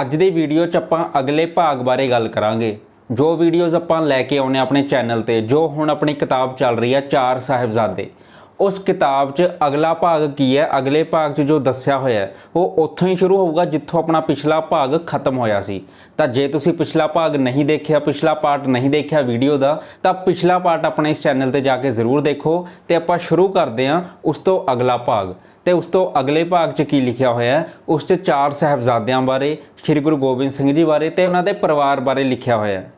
ਅੱਜ ਦੀ ਵੀਡੀਓ 'ਚ ਆਪਾਂ ਅਗਲੇ ਭਾਗ ਬਾਰੇ ਗੱਲ ਕਰਾਂਗੇ। ਜੋ ਵੀਡੀਓਜ਼ ਆਪਾਂ ਲੈ ਕੇ ਆਉਨੇ ਆਪਣੇ ਚੈਨਲ ਤੇ, ਜੋ ਹੁਣ ਆਪਣੀ ਕਿਤਾਬ ਚੱਲ ਰਹੀ ਹੈ ਚਾਰ ਸਾਹਿਬਜ਼ਾਦੇ, ਉਸ ਕਿਤਾਬ 'ਚ ਅਗਲਾ ਭਾਗ ਕੀ ਹੈ? ਅਗਲੇ ਭਾਗ 'ਚ ਜੋ ਦੱਸਿਆ ਹੋਇਆ ਉਹ ਉੱਥੋਂ ਹੀ ਸ਼ੁਰੂ ਹੋਊਗਾ ਜਿੱਥੋਂ ਆਪਣਾ ਪਿਛਲਾ ਭਾਗ ਖਤਮ ਹੋਇਆ ਸੀ। ਤਾਂ ਜੇ ਤੁਸੀਂ ਪਿਛਲਾ ਭਾਗ ਨਹੀਂ ਦੇਖਿਆ, ਪਿਛਲਾ ਪਾਰਟ ਨਹੀਂ ਦੇਖਿਆ ਵੀਡੀਓ ਦਾ, ਤਾਂ ਪਿਛਲਾ ਪਾਰਟ ਆਪਣੇ ਇਸ ਚੈਨਲ ਤੇ ਜਾ ਕੇ ਜ਼ਰੂਰ ਦੇਖੋ ਤੇ ਆਪਾਂ ਸ਼ੁਰੂ ਕਰਦੇ ਹਾਂ ਉਸ ਤੋਂ ਅਗਲਾ ਭਾਗ। ਤੇ ਉਸ ਤੋਂ ਅਗਲੇ ਭਾਗ 'ਚ ਕੀ ਲਿਖਿਆ ਹੋਇਆ ਹੈ? ਉਸ 'ਚ ਚਾਰ ਸਾਹਿਬਜ਼ਾਦਿਆਂ ਬਾਰੇ, ਸ੍ਰੀ ਗੁਰੂ ਗੋਬਿੰਦ ਸਿੰਘ ਜੀ ਬਾਰੇ ਤੇ ਉਹਨਾਂ ਦੇ ਪਰਿਵਾਰ ਬਾਰੇ ਲਿਖਿਆ ਹੋਇਆ ਹੈ।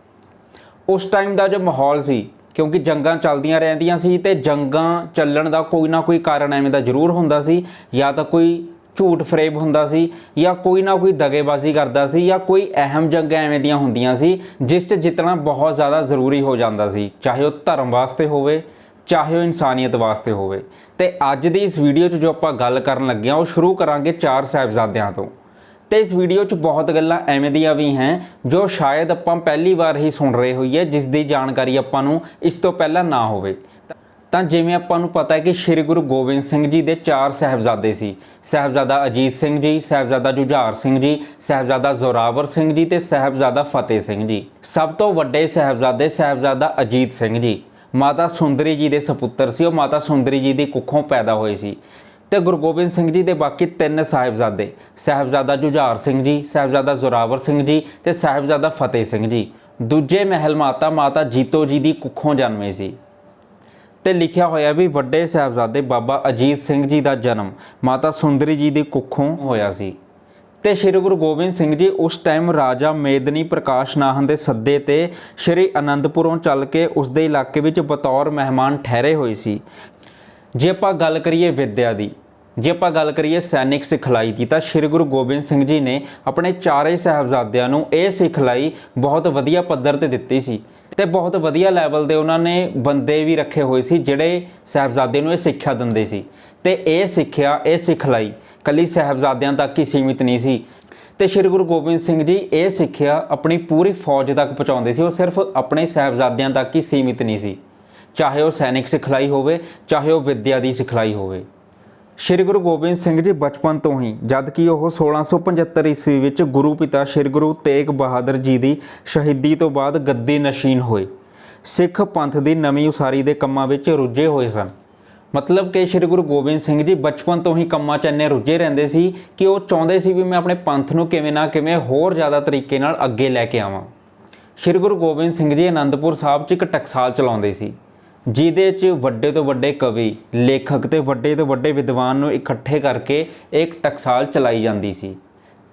ਉਸ ਟਾਈਮ ਦਾ ਜੋ ਮਾਹੌਲ ਸੀ, ਕਿਉਂਕਿ ਜੰਗਾਂ ਚੱਲਦੀਆਂ ਰਹਿੰਦੀਆਂ ਸੀ ਤੇ ਜੰਗਾਂ ਚੱਲਣ ਦਾ ਕੋਈ ਨਾ ਕੋਈ ਕਾਰਨ ਐਵੇਂ ਦਾ ਜ਼ਰੂਰ ਹੁੰਦਾ ਸੀ, ਜਾਂ ਤਾਂ ਕੋਈ ਝੂਠ ਫਰੇਬ ਹੁੰਦਾ ਸੀ, ਜਾਂ ਕੋਈ ਨਾ ਕੋਈ ਦਗੇਬਾਜ਼ੀ ਕਰਦਾ ਸੀ, ਜਾਂ ਕੋਈ ਅਹਿਮ ਜੰਗਾਂ ਐਵੇਂ ਦੀਆਂ ਹੁੰਦੀਆਂ ਸੀ, ਜਿਸ 'ਚ ਜਿੱਤਣਾ ਬਹੁਤ ਜ਼ਿਆਦਾ ਜ਼ਰੂਰੀ ਹੋ ਜਾਂਦਾ ਸੀ, ਚਾਹੇ ਉਹ ਧਰਮ ਵਾਸਤੇ ਹੋਵੇ ਚਾਹੇ ਉਹ ਇਨਸਾਨੀਅਤ ਵਾਸਤੇ ਹੋਵੇ। ਤੇ ਅੱਜ ਦੀ ਇਸ ਵੀਡੀਓ 'ਚ ਜੋ ਆਪਾਂ ਗੱਲ ਕਰਨ ਲੱਗੇ ਹਾਂ, ਉਹ ਸ਼ੁਰੂ ਕਰਾਂਗੇ ਚਾਰ ਸਾਹਿਬਜ਼ਾਦਿਆਂ ਤੋਂ। ਤੇ ਇਸ ਵੀਡੀਓ 'ਚ ਬਹੁਤ ਗੱਲਾਂ ਐਵੇਂ ਦੀਆਂ ਵੀ ਹੈ, ਜੋ ਸ਼ਾਇਦ ਆਪਾਂ ਪਹਿਲੀ ਵਾਰ ਹੀ ਸੁਣ ਰਹੇ ਹੋਈਏ, ਜਿਸ ਦੀ ਜਾਣਕਾਰੀ ਆਪਾਂ ਨੂੰ ਇਸ ਤੋਂ ਪਹਿਲਾਂ ਨਾ ਹੋਵੇ। ਤਾਂ ਜਿਵੇਂ ਆਪਾਂ ਨੂੰ ਪਤਾ ਹੈ ਕਿ ਸ੍ਰੀ ਗੁਰੂ ਗੋਬਿੰਦ ਸਿੰਘ ਜੀ ਦੇ ਚਾਰ ਸਾਹਿਬਜ਼ਾਦੇ ਸੀ। ਸਾਹਿਬਜ਼ਾਦਾ ਅਜੀਤ ਸਿੰਘ ਜੀ, ਸਾਹਿਬਜ਼ਾਦਾ ਜੁਝਾਰ ਸਿੰਘ ਜੀ, ਸਾਹਿਬਜ਼ਾਦਾ ਜ਼ੋਰਾਵਰ ਸਿੰਘ ਜੀ ਤੇ ਸਾਹਿਬਜ਼ਾਦਾ ਫਤਿਹ ਸਿੰਘ ਜੀ। ਸਭ ਤੋਂ ਵੱਡੇ ਸਾਹਿਬਜ਼ਾਦੇ ਸਾਹਿਬਜ਼ਾਦਾ ਅਜੀਤ ਸਿੰਘ ਜੀ। ਮਾਤਾ ਸੁੰਦਰੀ ਜੀ ਦੇ ਸੁਪੁੱਤਰ ਸੀ, ਉਹ ਮਾਤਾ ਸੁੰਦਰੀ ਜੀ ਦੀ ਕੁੱਖੋਂ ਪੈਦਾ ਹੋਏ ਸੀ ਤੇ ਗੁਰੂ ਗੋਬਿੰਦ ਸਿੰਘ ਜੀ ਦੇ ਬਾਕੀ ਤਿੰਨ ਸਾਹਿਬਜ਼ਾਦੇ, ਸਾਹਿਬਜ਼ਾਦਾ ਜੁਝਾਰ ਸਿੰਘ ਜੀ, ਸਾਹਿਬਜ਼ਾਦਾ ਜ਼ੋਰਾਵਰ ਸਿੰਘ ਜੀ ਤੇ ਸਾਹਿਬਜ਼ਾਦਾ ਫਤਿਹ ਸਿੰਘ ਜੀ। ਦੂਜੇ ਮਹਿਲ ਮਾਤਾ ਮਾਤਾ ਜੀਤੋ ਜੀ ਦੀ ਕੁੱਖੋਂ ਜਨਮੇ ਸੀ। ਤੇ ਲਿਖਿਆ ਹੋਇਆ ਵੀ ਵੱਡੇ ਸਾਹਿਬਜ਼ਾਦੇ ਬਾਬਾ ਅਜੀਤ ਸਿੰਘ ਜੀ ਦਾ ਜਨਮ ਮਾਤਾ ਸੁੰਦਰੀ ਜੀ ਦੀ ਕੁੱਖੋਂ ਹੋਇਆ ਸੀ। ਤੇ ਸ੍ਰੀ ਗੁਰੂ ਗੋਬਿੰਦ ਸਿੰਘ ਜੀ ਉਸ ਟਾਈਮ ਰਾਜਾ ਮੇਦਨੀ ਪ੍ਰਕਾਸ਼ ਨਾਹਨ ਦੇ ਸੱਦੇ ਤੇ ਸ੍ਰੀ ਅਨੰਦਪੁਰੋਂ ਚੱਲ ਕੇ ਉਸ ਦੇ ਇਲਾਕੇ ਵਿੱਚ ਬਤੌਰ ਮਹਿਮਾਨ ਠਹਿਰੇ ਹੋਏ ਸੀ। ਜੇ ਆਪਾਂ ਗੱਲ ਕਰੀਏ ਵਿੱਦਿਆ ਦੀ ਜੇ ਆਪਾਂ ਗੱਲ ਕਰੀਏ ਸੈਨਿਕ ਸਿਖਲਾਈ ਦੀ, ਤਾਂ ਸ੍ਰੀ ਗੁਰੂ ਗੋਬਿੰਦ ਸਿੰਘ ਜੀ ਨੇ ਆਪਣੇ ਚਾਰੇ ਸਾਹਿਬਜ਼ਾਦਿਆਂ ਨੂੰ ਇਹ ਸਿਖਲਾਈ ਬਹੁਤ ਵਧੀਆ ਪੱਧਰ ਤੇ ਦਿੱਤੀ ਸੀ ਤੇ ਬਹੁਤ ਵਧੀਆ ਲੈਵਲ ਦੇ ਉਹਨਾਂ ਨੇ ਬੰਦੇ ਵੀ ਰੱਖੇ ਹੋਏ ਸੀ, ਜਿਹੜੇ ਸਾਹਿਬਜ਼ਾਦੇ ਨੂੰ ਇਹ ਸਿੱਖਿਆ ਦਿੰਦੇ ਸੀ। ਤੇ ਇਹ ਸਿੱਖਿਆ, ਇਹ ਸਿਖਲਾਈ ਕੱਲੀ ਸਾਹਿਬਜ਼ਾਦਿਆਂ ਤੱਕ ਹੀ ਸੀਮਿਤ ਨਹੀਂ ਸੀ। ਤੇ ਸ੍ਰੀ ਗੁਰੂ ਗੋਬਿੰਦ ਸਿੰਘ ਜੀ ਇਹ ਸਿੱਖਿਆ ਆਪਣੀ ਪੂਰੀ ਫੌਜ ਤੱਕ ਪਹੁੰਚਾਉਂਦੇ ਸੀ, ਉਹ ਸਿਰਫ ਆਪਣੇ ਸਾਹਿਬਜ਼ਾਦਿਆਂ ਤੱਕ ਹੀ ਸੀਮਿਤ ਨਹੀਂ ਸੀ। ਚਾਹੇ ਉਹ ਸੈਨਿਕ ਸਿਖਲਾਈ ਹੋਵੇ, ਚਾਹੇ ਉਹ ਵਿੱਦਿਆ ਦੀ ਸਿਖਲਾਈ ਹੋਵੇ। ਸ਼੍ਰੀ ਗੁਰੂ ਗੋਬਿੰਦ ਸਿੰਘ ਜੀ ਬਚਪਨ ਤੋਂ ਹੀ ਜਦ ਕਿ ਉਹ 1675 ਈਸਵੀ ਵਿੱਚ ਗੁਰੂ ਪਿਤਾ ਸ਼੍ਰੀ ਗੁਰੂ ਤੇਗ ਬਹਾਦਰ ਜੀ ਦੀ ਸ਼ਹੀਦੀ ਤੋਂ ਬਾਅਦ ਗੱਦੀ ਨਸ਼ੀਨ ਹੋਏ। ਸਿੱਖ ਪੰਥ ਦੀ ਨਵੀਂ ਉਸਾਰੀ ਦੇ ਕੰਮਾਂ ਵਿੱਚ ਰੁੱਝੇ ਹੋਏ ਸਨ। ਮਤਲਬ ਕਿ ਸ਼੍ਰੀ ਗੁਰੂ ਗੋਬਿੰਦ ਸਿੰਘ ਜੀ ਬਚਪਨ ਤੋਂ ਹੀ ਕੰਮਾਂ 'ਚ ਇੰਨੇ ਰੁੱਝੇ ਰਹਿੰਦੇ ਸੀ ਕਿ ਉਹ ਚਾਹੁੰਦੇ ਸੀ ਵੀ ਮੈਂ ਆਪਣੇ ਪੰਥ ਨੂੰ ਕਿਵੇਂ ਨਾ ਕਿਵੇਂ ਹੋਰ ਜ਼ਿਆਦਾ ਤਰੀਕੇ ਨਾਲ ਅੱਗੇ ਲੈ ਕੇ ਆਵਾਂ। ਸ਼੍ਰੀ ਗੁਰੂ ਗੋਬਿੰਦ ਸਿੰਘ ਜੀ ਅਨੰਦਪੁਰ ਸਾਹਿਬ 'ਚ ਇੱਕ ਟਕਸਾਲ ਚਲਾਉਂਦੇ ਸੀ। ਜਿਹਦੇ 'ਚ ਵੱਡੇ ਤੋਂ ਵੱਡੇ ਕਵੀ, ਲੇਖਕ ਤੇ ਵੱਡੇ ਤੋਂ ਵੱਡੇ ਵਿਦਵਾਨ ਨੂੰ ਇਕੱਠੇ ਕਰਕੇ ਇੱਕ ਟਕਸਾਲ ਚਲਾਈ ਜਾਂਦੀ ਸੀ।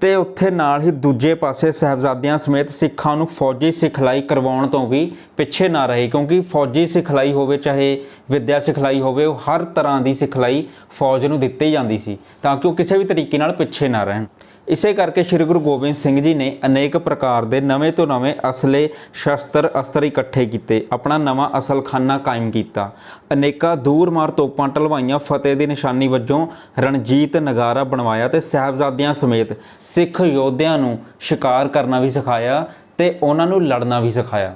ਤੇ ਉੱਥੇ ਨਾਲ ਹੀ ਦੂਜੇ ਪਾਸੇ ਸਹਿਬਜ਼ਾਦਿਆਂ ਸਮੇਤ ਸਿੱਖਾਂ ਨੂੰ ਫੌਜੀ ਸਿਖਲਾਈ ਕਰਵਾਉਣ ਤੋਂ ਵੀ ਪਿੱਛੇ ਨਾ ਰਹੇ, ਕਿਉਂਕਿ ਫੌਜੀ ਸਿਖਲਾਈ ਹੋਵੇ, ਚਾਹੇ ਵਿੱਦਿਆ ਸਿਖਲਾਈ ਹੋਵੇ, ਉਹ ਹਰ ਤਰ੍ਹਾਂ ਦੀ ਸਿਖਲਾਈ ਫੌਜ ਨੂੰ ਦਿੱਤੀ ਜਾਂਦੀ ਸੀ, ਤਾਂ ਕਿ ਉਹ ਕਿਸੇ ਵੀ ਤਰੀਕੇ ਨਾਲ ਪਿੱਛੇ ਨਾ ਰਹਿਣ। ਇਸੇ ਕਰਕੇ ਸ੍ਰੀ ਗੁਰੂ ਗੋਬਿੰਦ ਸਿੰਘ ਜੀ ਨੇ ਅਨੇਕ ਪ੍ਰਕਾਰ ਦੇ ਨਵੇਂ ਤੋਂ ਨਵੇਂ ਅਸਲੇ ਸ਼ਸਤਰ ਅਸਤਰ ਇਕੱਠੇ ਕੀਤੇ, ਆਪਣਾ ਨਵਾਂ ਅਸਲਖਾਨਾ ਕਾਇਮ ਕੀਤਾ। ਅਨੇਕਾਂ ਦੂਰ-ਮਾਰ ਤੋਪਾਂ ਢਲਵਾਈਆਂ ਫਤਿਹ ਦੀ ਨਿਸ਼ਾਨੀ ਵਜੋਂ ਰਣਜੀਤ ਨਗਾਰਾ ਬਣਵਾਇਆ ਤੇ ਸਾਹਿਬਜ਼ਾਦਿਆਂ ਸਮੇਤ ਸਿੱਖ ਯੋਧਿਆਂ ਨੂੰ ਸ਼ਿਕਾਰ ਕਰਨਾ ਵੀ ਸਿਖਾਇਆ ਤੇ ਉਹਨਾਂ ਨੂੰ ਲੜਨਾ ਵੀ ਸਿਖਾਇਆ।